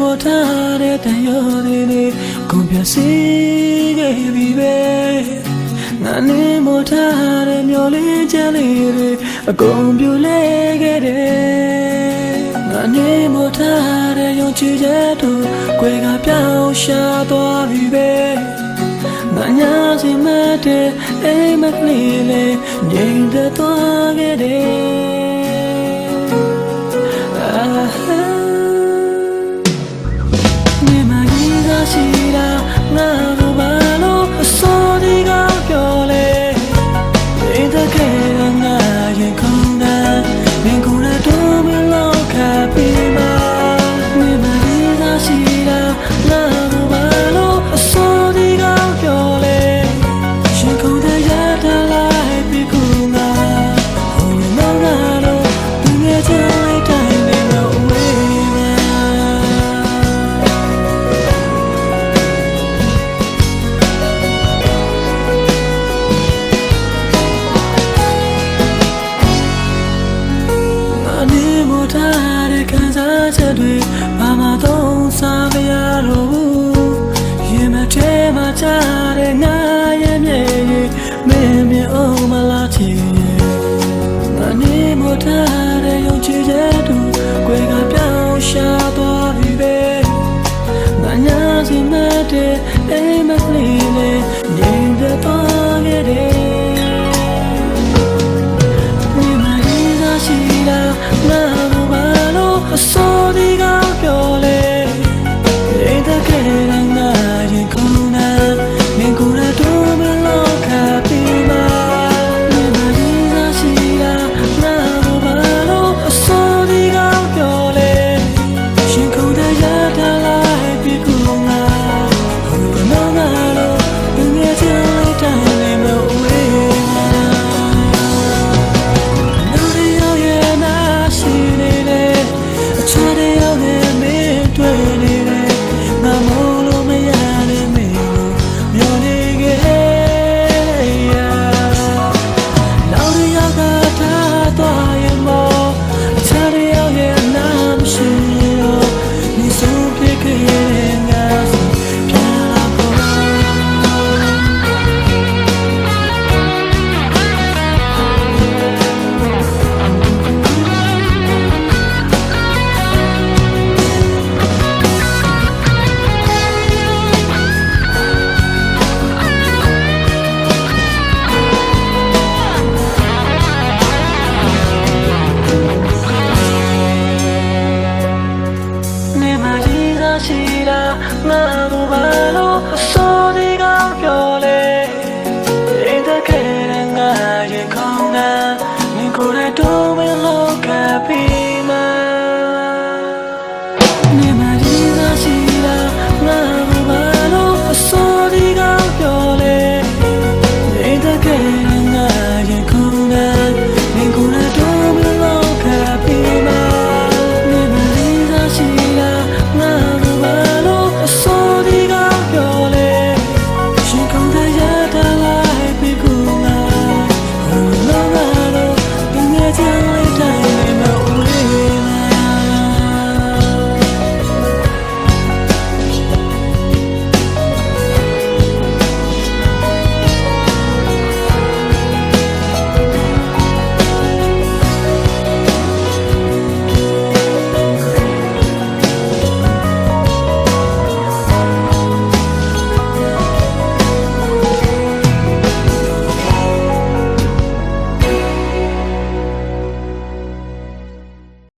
မောထားတဲ့တန်ရောတွေနေကုန်ပြစီခဲ့ပြီပဲငါနေမောထားတဲ့မျောလေးချမ်းလေးတွေအကုန်ပြိုလဲခဲ့တယ်ငါနေမောထားတဲ့ယုံကြည်ချက်တို့ကွယ်ကပြောင်းရှာသွားပြီပဲငါညာစီမတဲ့အိမ်မကလေးလေးငြိမ်သက်သွားခဲ့တယ်အာဟာ ထားတဲ့ခံစားချက်တွေဘာမှသုံးစားမရတော့ဘူးရင်မထဲမှာချတဲ့နာရဲ့မြေကြီးမင်းမြင်အောင်မလားချင်ငါနေမထားတဲ့ယုံကြည်ချက်တူကိုယ်ကပြောင်းရှာသွားပြီပဲငါညာစီမတဲ့အိမ်မကလေး na